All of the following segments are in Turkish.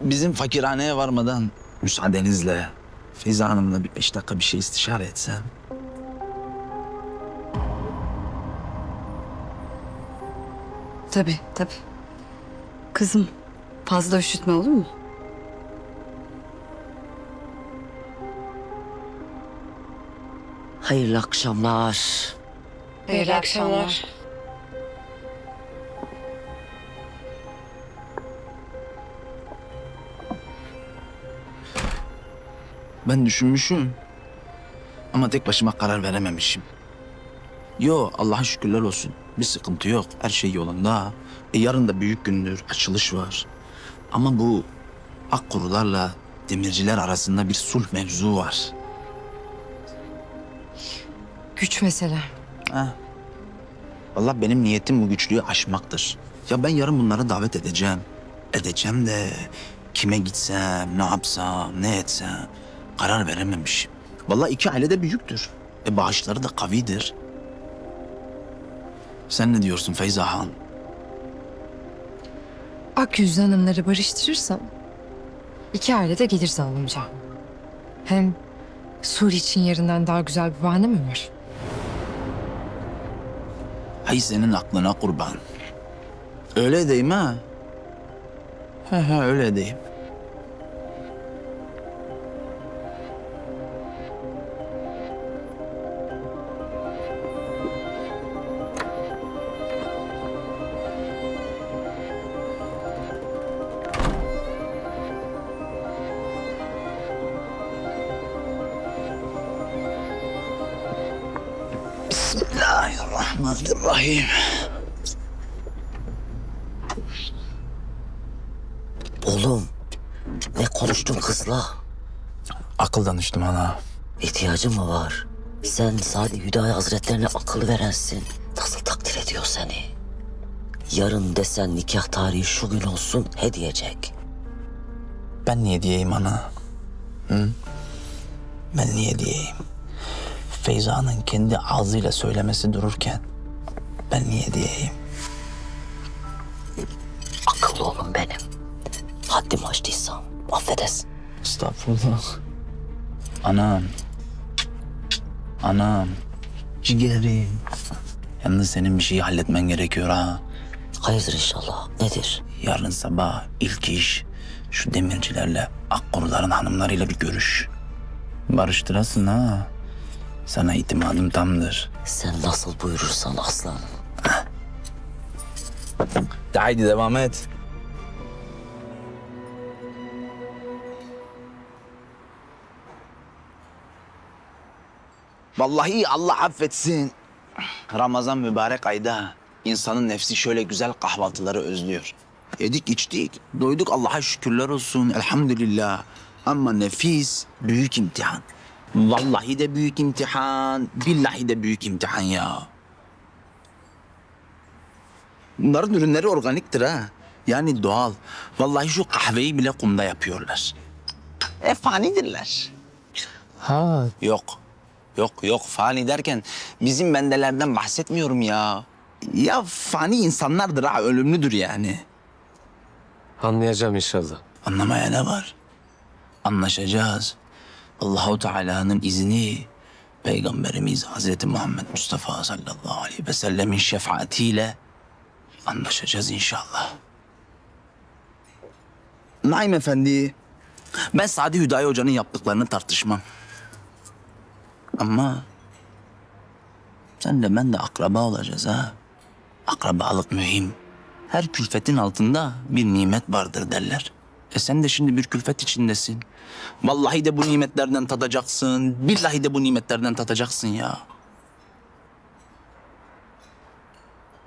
Bizim fakirhaneye varmadan müsaadenizle Feyza Hanım'la bir beş dakika bir şey istişare etsem. Tabii tabii. Kızım fazla üşütme olur mu? Hayırlı akşamlar. Hayırlı akşamlar. Ben düşünmüşüm. Ama tek başıma karar verememişim. Yo Allah'a şükürler olsun. Bir sıkıntı yok. Her şey yolunda. E, yarın da büyük gündür. Açılış var. Ama bu Akkurularla demirciler arasında bir sulh mevzu var. Güç mesele. Ha. Vallahi benim niyetim bu güçlüğü aşmaktır. Ya ben yarın bunları davet edeceğim. Edeceğim de kime gitsem, ne yapsam, ne etsem karar verememişim. Vallahi iki aile de büyüktür. E bağışları da kavidir. Sen ne diyorsun Feyza Han? Akyüzlü hanımları barıştırırsam iki aile de gelir zalimce. Hem Suri için yarından daha güzel bir bahane mi var? Hay senin aklına kurban. Öyle deyim ha. He he öyle deyim. Bismillahirrahmanirrahim. Oğlum ne konuştun kızla? Akıl danıştım ana. İhtiyacın mı var? Sen Sadi Hüdayi Hazretlerine akıl verensin. Nasıl takdir ediyor seni? Yarın desen nikah tarihi şu gün olsun hediyecek. Ben niye diyeyim ana? Hı? Ben niye diyeyim? Feyza'nın kendi ağzıyla söylemesi dururken ben niye diyeyim? Akıllı oğlum benim. Haddim açtıysam affedesin. Estağfurullah. Anam. Anam. Ciğerim. Yalnız senin bir şeyi halletmen gerekiyor ha. Hayırdır inşallah. Nedir? Yarın sabah ilk iş şu demircilerle Akkoruların hanımlarıyla bir görüş. Barıştırasın ha. Sana itimadım tamdır. Sen nasıl buyurursan aslanım. De haydi devam et. Vallahi Allah affetsin. Ramazan mübarek ayda insanın nefsi şöyle güzel kahvaltıları özlüyor. Yedik içtik, doyduk Allah'a şükürler olsun elhamdülillah. Ama nefis büyük imtihan. Vallahi de büyük imtihan, billahi de büyük imtihan ya. Bunların ürünleri organiktir ha. Yani doğal. Vallahi şu kahveyi bile kumda yapıyorlar. E fanidirler. Ha. Yok. Yok yok fani derken bizim bendelerden bahsetmiyorum ya. Ya fani insanlardır ha ölümlüdür yani. Anlayacağım inşallah. Anlamaya ne var? Anlaşacağız. Allahu Teala'nın izni Peygamberimiz Hazreti Muhammed Mustafa sallallahu aleyhi ve sellemin şefaatiyle anlaşacağız inşallah. Naim Efendi, ben Sadi Hüdayi Hoca'nın yaptıklarını tartışmam. Ama sen de ben de akraba olacağız ha. Akrabalık mühim. Her külfetin altında bir nimet vardır derler. E sen de şimdi bir külfet içindesin. Vallahi de bu nimetlerden tadacaksın. Billahi de bu nimetlerden tadacaksın ya.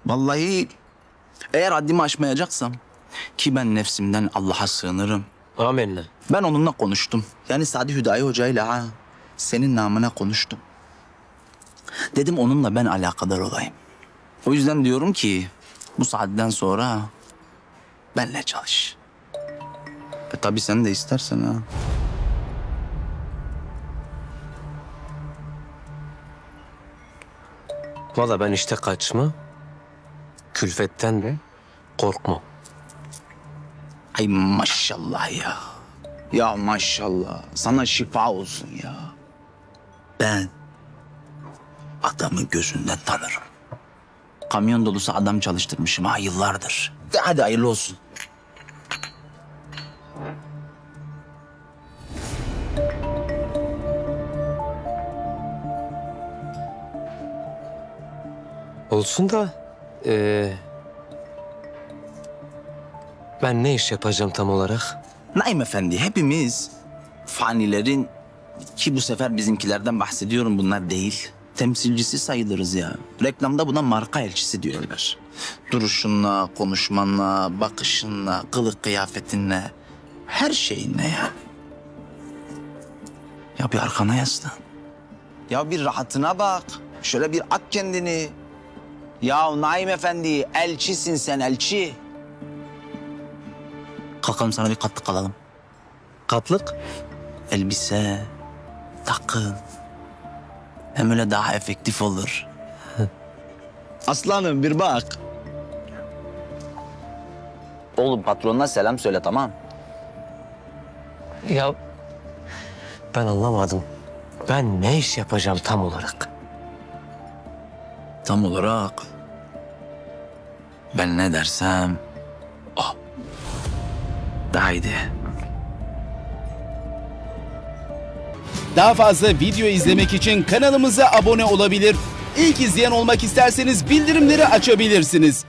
Vallahi eğer haddimi aşmayacaksam ki ben nefsimden Allah'a sığınırım. Amenna. Ben onunla konuştum. Yani Sadi Hüdayi Hoca ile ha. Senin namına konuştum. Dedim onunla ben alakadar olayım. O yüzden diyorum ki bu saatten sonra benle çalış. Tabii sen de istersen ha. Valla ben işte kaçma. Külfetten de korkmam. Ay maşallah ya. Ya maşallah. Sana şifa olsun ya. Ben adamı gözünden tanırım. Kamyon dolusu adam çalıştırmışım ha yıllardır. De hadi hayırlı olsun. Olsun da... eee, ben ne iş yapacağım tam olarak? Naim Efendi hepimiz fanilerin ki bu sefer bizimkilerden bahsediyorum bunlar değil. Temsilcisi sayılırız ya. Reklamda buna marka elçisi diyorlar. Duruşunla, konuşmanla, bakışınla, kılık kıyafetinle, her şeyinle ya. Ya bir arkana yaslan. Ya bir rahatına bak. Şöyle bir at kendini. Ya Naim Efendi elçisin sen elçi. Kalkalım sana bir katlık alalım. Katlık? Elbise, takım. Hem öyle daha efektif olur. Aslanım bir bak. Oğlum patronuna selam söyle tamam. Ya ben anlamadım. Ben ne iş yapacağım tam olarak? Tam olarak ben ne dersem o. Daha iyiydi. Daha fazla video izlemek için kanalımıza abone olabilir. İlk izleyen olmak isterseniz bildirimleri açabilirsiniz.